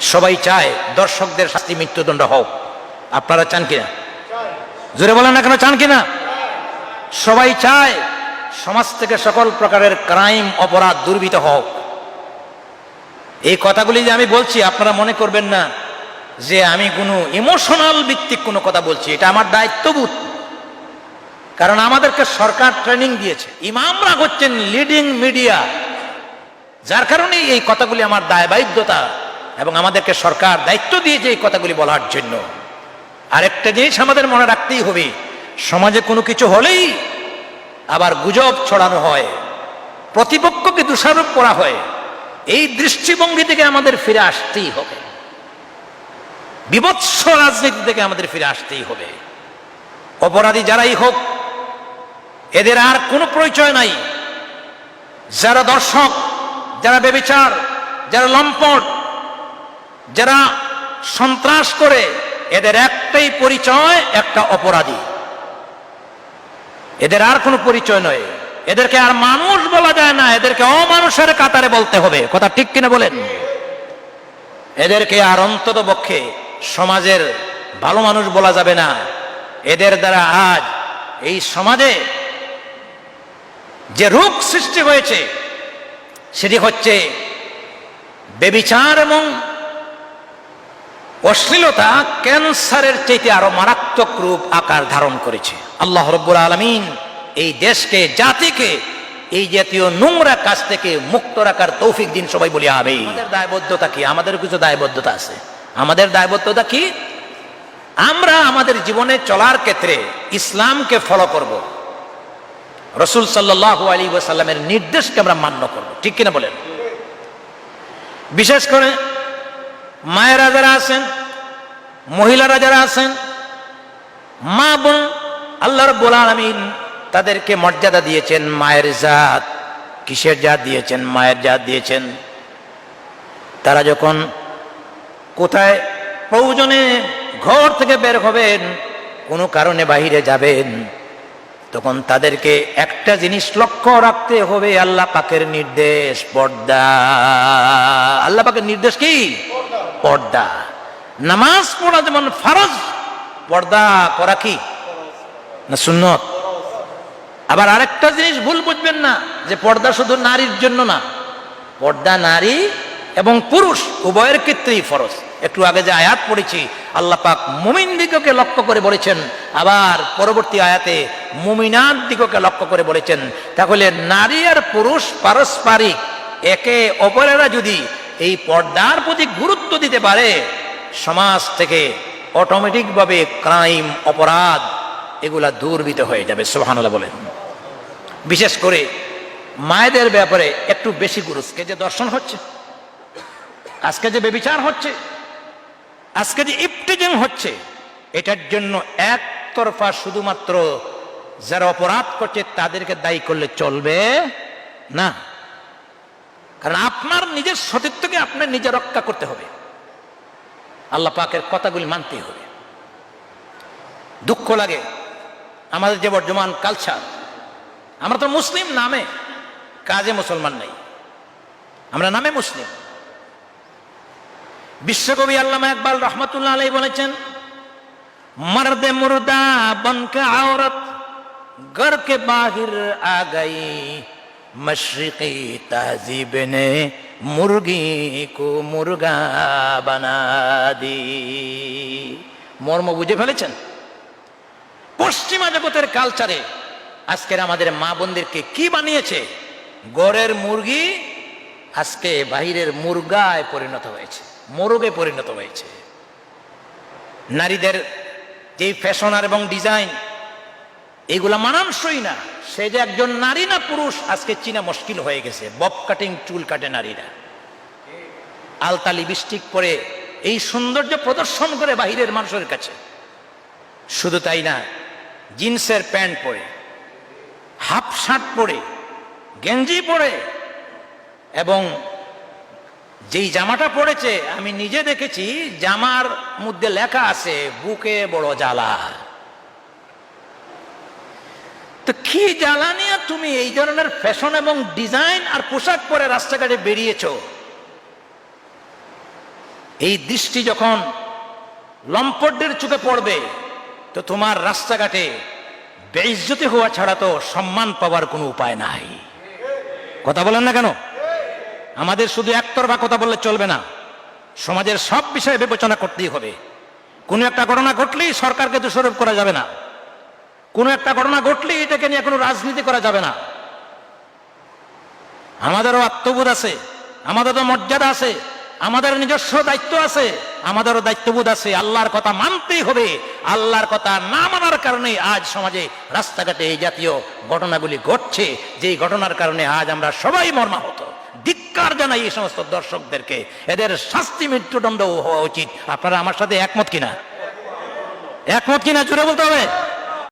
সবাই চায় দর্শকদের শাস্তি মৃত্যুদণ্ড হোক। আপনারা চান কিনা? জোরে বলেন না কেন, চান কিনা? সবাই চায় সমাজ থেকে সকল প্রকারের ক্রাইম অপরাধ দুর্বৃত হোক। এই কথাগুলি যে আমি বলছি, আপনারা মনে করবেন না যে আমি কোনো ইমোশনাল ভিত্তিক কোনো কথা বলছি। এটা আমার দায়িত্ববোধ। কারণ আমাদেরকে সরকার ট্রেনিং দিয়েছে। ইমামরা হচ্ছেন লিডিং মিডিয়া যার কারণে এই কথাগুলি আমার দায়বাধ্যতা। এবং আমাদেরকে সরকার দায়িত্ব দিয়েছে এই কথাগুলি বলার জন্য। আরেকটা জিনিস আমাদের মনে রাখতেই হবে, সমাজে কোনো কিছু হলেই আবার গুজব ছড়ানো হয়, প্রতিপক্ষকে দোষারোপ করা হয়। এই দৃষ্টিভঙ্গি থেকে আমাদের ফিরে আসতেই হবে। বিভৎস রাজনীতি থেকে আমাদের ফিরে আসতেই হবে। অপরাধী যারাই হোক, এদের আর কোনো পরিচয় নাই। যারা দর্শক, যারা বেবিচার যারা লম্পট যারা সন্ত্রাস করে, এদের একটাই পরিচয়, একটা অপরাধী। এদের আর কোনো পরিচয় নয়। এদেরকে আর মানুষ বলা যায় না, এদেরকে অমানুষের কাতারে বলতে হবে। কথা ঠিক কিনা বলেন? এদেরকে আর অন্তত পক্ষে সমাজের ভালো মানুষ বলা যাবে না। এদের দ্বারা আজ এই সমাজে যে রোগ সৃষ্টি হয়েছে, সেটি হচ্ছে বেবিচার এবং অশ্লীলতা ক্যান্সারের চাইতে আরও মারাত্মক রূপ আকার ধারণ করেছে। আল্লাহ রব্বুল আলমিন এই দেশকে, জাতিকে এই জাতীয় নোংরা কাজ থেকে মুক্ত রাখার তৌফিক দিন সবাই বলি আমাদের দায়বদ্ধতা কি? আমাদের কিছু দায়বদ্ধতা আছে। আমাদের দায়বদ্ধতা কি? আমরা আমাদের জীবনে চলার ক্ষেত্রে ইসলামকে ফলো করব। রসুল সাল্লাহ আলী ওয়াসাল্লামের নির্দেশকে আমরা মান্য করব। ঠিক কিনা বলেন? বিশেষ করে মায়েরা যারা আছেন, মহিলারা যারা আছেন, মা বোন, আল্লাহ রব্বুল আলমিন তাদেরকে মর্যাদা দিয়েছেন মায়ের জাত। কিসের জাত দিয়েছেন? মায়ের জাত দিয়েছেন। তারা যখন কোথায় প্রয়োজনে ঘর থেকে বের হবেন, কোনো কারণে বাহিরে যাবেন, তখন তাদেরকে একটা জিনিস লক্ষ্য রাখতে হবে, আল্লাহ পাকের নির্দেশ, পর্দা। আল্লাহ পাকের নির্দেশ কি? পর্দা। নামাজ পড়া যেমন ফরজ, পর্দা করা কি? না সুন্নত? আবার আরেকটা জিনিস ভুল বুঝবেন না, যে পর্দা শুধু নারীর জন্য না, পর্দা নারী এবং পুরুষ উভয়ের ক্ষেত্রেই ফরজ। একটু আগে যে আয়াত পড়েছি, আল্লাহ পাক মুমিন দিগকে লক্ষ্য করে বলেছেন, আবার পরবর্তী আয়াতে মুমিনার দিগকে লক্ষ্য করে বলেছেন, তাহলে নারী আর পুরুষ পারস্পরিক একে অপরেরা যদি এই পর্দার প্রতি গুরুত্ব দিতে পারে সমাজ থেকে অটোমেটিকভাবে ক্রাইম, অপরাধ এগুলা দূরবিত হয়ে যাবে সোহানুল্লাহ বলেন। বিশেষ করে মায়েদের ব্যাপারে একটু বেশি গুরুত্বকে যে দর্শন হচ্ছে, আজকে যে বেবিচার হচ্ছে, আজকে যে ইফটিজিং হচ্ছে, এটার জন্য একতরফা শুধুমাত্র যারা অপরাধ করছে তাদেরকে দায়ী করলে চলবে না। কারণ আপনার নিজের সতীত্বকে আপনার নিজে রক্ষা করতে হবে। আল্লাহ পাকের কথাগুলি মানতেই হবে। দুঃখ লাগে। আমাদের যে বর্তমান কালচার আমরা তো মুসলিম নামে কাজে মুসলমান নেই। আমরা নামে মুসলিম। বিশ্বকবি আল্লাহ একবাল রহমতুল্লাহ আলাই বলেছেন, মরদে মুরদা বনকে আওরত, গড়কে বাহির আ मशरकी तहजीब ने मुर्गी को मुर्गा बना दी মর্ম বুঝে ফেলেছেন পশ্চিমা জগতের কালচারে আজকের আমাদের মা বোনদেরকে কি বানিয়েছে গড়ের মুরগি আজকে বাহিরের মুরগায় পরিণত হয়েছে মোরগে পরিণত হয়েছে নারীদের যে ফ্যাশনার এবং ডিজাইন এইগুলা মানানসই না। সে যে একজন নারী না পুরুষ, আজকে চিনা মুশকিল হয়ে গেছে। বব কাটিং, চুল কাটে নারীরা। আলতালি বৃষ্টিক পরে এই সৌন্দর্য প্রদর্শন করে বাহিরের মানুষের কাছে। শুধু তাই না, জিন্সের প্যান্ট পরে, হাফ শার্ট পরে, গেঞ্জি পরে, এবং যেই জামাটা পড়েছে আমি নিজে দেখেছি, জামার মধ্যে লেখা আছে, বুকে বড় জ্বালা। তো কি জ্বালা নিয়ে তুমি এই ধরনের ফ্যাশন এবং ডিজাইন আর পোশাক পরে রাস্তাঘাটে বেরিয়েছ? এই দৃষ্টি যখন লম্পটদের চোখে পড়বে, তো তোমার রাস্তাঘাটে বেইজ্জতি হওয়া ছাড়া তো সম্মান পাওয়ার কোনো উপায় নাই। কথা বলেন না কেন? আমাদের শুধু একতরফা কথা বললে চলবে না। সমাজের সব বিষয়ে বিবেচনা করতেই হবে। কোনো একটা ঘটনা ঘটলেই সরকারকে দোষারোপ করা যাবে না। কোনো একটা ঘটনা ঘটলেই এটাকে নিয়ে কোনো রাজনীতি করা যাবে না। আমাদেরও আত্মবোধ আছে, আমাদেরও মর্যাদা আছে, আমাদের নিজস্ব দায়িত্ব আছে, আমাদেরও দায়িত্ববোধ আছে। আল্লাহর কথা মানতেই হবে, আল্লাহর কথা না মানার কারণে আজ সমাজে রাস্তাঘাটে এই জাতীয় ঘটনাগুলি ঘটছে, যেই ঘটনার কারণে আজ আমরা সবাই মর্মাহত। ধিক্কার জানাই এই সমস্ত দর্শকদেরকে, এদের শাস্তি মৃত্যুদণ্ড হওয়া উচিত। আপনারা আমার সাথে একমত কিনা? একমত কিনা? জুড়ে বলতে হবে।